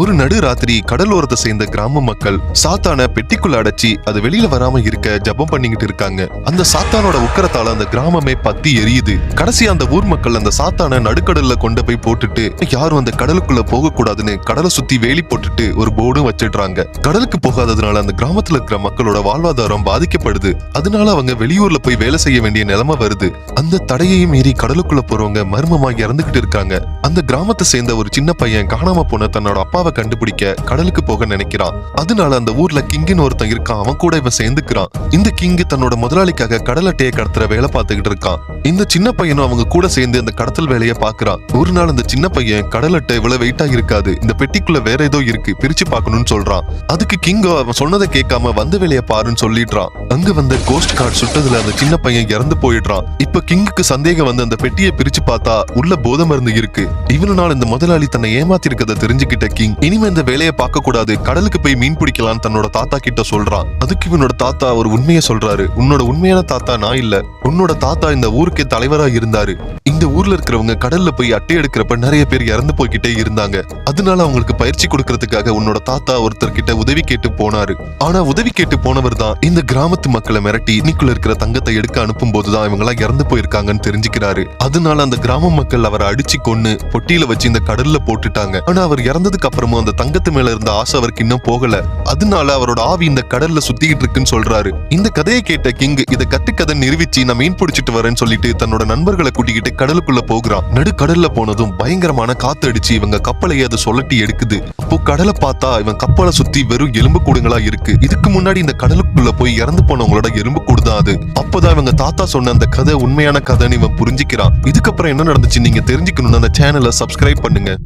ஒரு நடு ராத்திரி கடலோரத்தை சேர்ந்த கிராம மக்கள் சாத்தான பெட்டிக்குள்ள அடைச்சி அது வெளியில வராம இருக்க ஜெபம் பண்ணிக்கிட்டு இருக்காங்க. அந்த சாத்தானோட உக்கரத்தால அந்த கிராமமே பத்தி எரியுது. கடைசி அந்த ஊர் மக்கள் அந்த சாத்தான நடுக்கடல்ல கொண்டு போய் போட்டுட்டு யாரும் அந்த கடலுக்குள்ள போக கூடாதுன்னு கடலை சுத்தி வேலி போட்டுட்டு ஒரு போர்டும் வச்சிடுறாங்க. கடலுக்கு போகாததுனால அந்த கிராமத்துல இருக்கிற மக்களோட வாழ்வாதாரம் பாதிக்கப்படுது. அதனால அவங்க வெளியூர்ல போய் வேலை செய்ய வேண்டிய நிலைமை வருது. அந்த தடையையும் மீறி கடலுக்குள்ள போறவங்க மர்மமா இறந்துகிட்டு இருக்காங்க. அந்த கிராமத்தை சேர்ந்த ஒரு சின்ன பையன் காணாம போன தன்னோட அம்மாவை கண்டுபிடிக்க கடலுக்கு போக நினைக்கிறான். அதனால அந்த ஊர்ல கிங்குன்னு ஒருத்தன் இருக்கான். அவன் கூட இவன் சேர்ந்துக்கிறான். இந்த கிங்கு தன்னோட முதலாளிக்காக கடல் அட்டையை கடத்துற வேலை பார்த்துக்கிட்டு இருக்கான். இந்த சின்ன பையனும் அவங்க கூட சேர்ந்து அந்த கடத்தல் வேலையை பாக்குறான் ஒரு நாள் அந்த சின்ன பையன் கடல் அட்டை இவ்வளவு வெயிட்டா இருக்காது. இந்த பெட்டிக்குள்ள வேற ஏதோ இருக்கு. பிரிச்சு பார்க்கணும்னு சொல்றான். அதுக்கு கிங்கோ அவன் சொன்னதை கேட்காம வந்த வேலையை பாருன்னு சொல்லிடுறான். அங்க வந்த கோஸ்ட் கார்டு சுட்டதுல அந்த சின்ன பையன் இறந்து போயிடுறான். இப்ப கிங்குக்கு சந்தேகம் வந்து அந்த பெட்டியை பிரிச்சு பார்த்தா உள்ள போத மருந்து இருக்கு. இவ்வளவு நாள் இந்த முதலாளி தன்னை ஏமாத்தி இருக்கதை தெரிஞ்சுக்கிட்ட கிங் இனிமே இந்த வேலையை பார்க்க கூடாது. கடலுக்கு போய் மீன் பிடிக்கலாம் தன்னோட தாத்தா கிட்ட சொல்றான். அதுக்கு இவனோட தாத்தா ஒரு உண்மையை சொல்றாரு. உன்னோட உண்மையான தாத்தா நான் இல்ல. உன்னோட தாத்தா இந்த ஊருக்கே தலைவரா இருந்தாரு. இந்த ஊர்ல இருக்கிறவங்க கடல்ல போய் அட்டை எடுக்கிறப்ப நிறைய பேர் இறந்து போய்கிட்டே இருந்தாங்க. அதனால அவங்களுக்கு பயிற்சி கொடுக்கறதுக்காக உன்னோட தாத்தா ஒருத்தர் கிட்ட உதவி கேட்டு போனாரு. ஆனா உதவி கேட்டு போனவர் தான் இந்த கிராமத்து மக்களை மிரட்டி இன்னைக்குள்ள இருக்கிற தங்கத்தை எடுக்க அனுப்பும் போதுதான் இவங்க எல்லாம் இறந்து போயிருக்காங்கன்னு தெரிஞ்சுக்கிறாரு. அதனால அந்த கிராம மக்கள் அவரை அடிச்சு கொன்னு பொட்டியில வச்சு இந்த கடல்ல போட்டுட்டாங்க. ஆனா அவர் இறந்ததுக்கு அப்புறம் அப்புறமும் அந்த தங்கத்து மேல இருந்த ஆசை அவருக்கு இன்னும் போகல. அதனால அவரோட ஆவி இந்த கடல்ல சுத்திக்கிட்டு இருக்குன்னு சொல்றாரு. இந்த கதையை கேட்ட கிங் இதை கட்டுக்கதை நிரூபிச்சு நான் மீன் பிடிச்சிட்டு வரேன்னு சொல்லிட்டு தன்னோட நண்பர்களை கூட்டிக்கிட்டு கடலுக்குள்ள போகிறான். நடு கடல்ல போனதும் பயங்கரமான காத்து அடிச்சு இவங்க கப்பலையே அதை சொல்லட்டி எடுக்குது. அப்போ கடலை பார்த்தா இவன் கப்பலை சுத்தி வெறும் எலும்பு கூடுங்களா இருக்கு. இதுக்கு முன்னாடி இந்த கடலுக்குள்ள போய் இறந்து போனவங்களோட எலும்பு கூடுதான் அது. அப்போதான் இவங்க தாத்தா சொன்ன அந்த கதை உண்மையான கதைன்னு இவன் புரிஞ்சுக்கிறான். இதுக்கப்புறம் என்ன நடந்துச்சு நீங்க தெரிஞ்சுக்கணும்னு அந்த சேனலை சப்ஸ்கிரைப் பண்ணுங்க.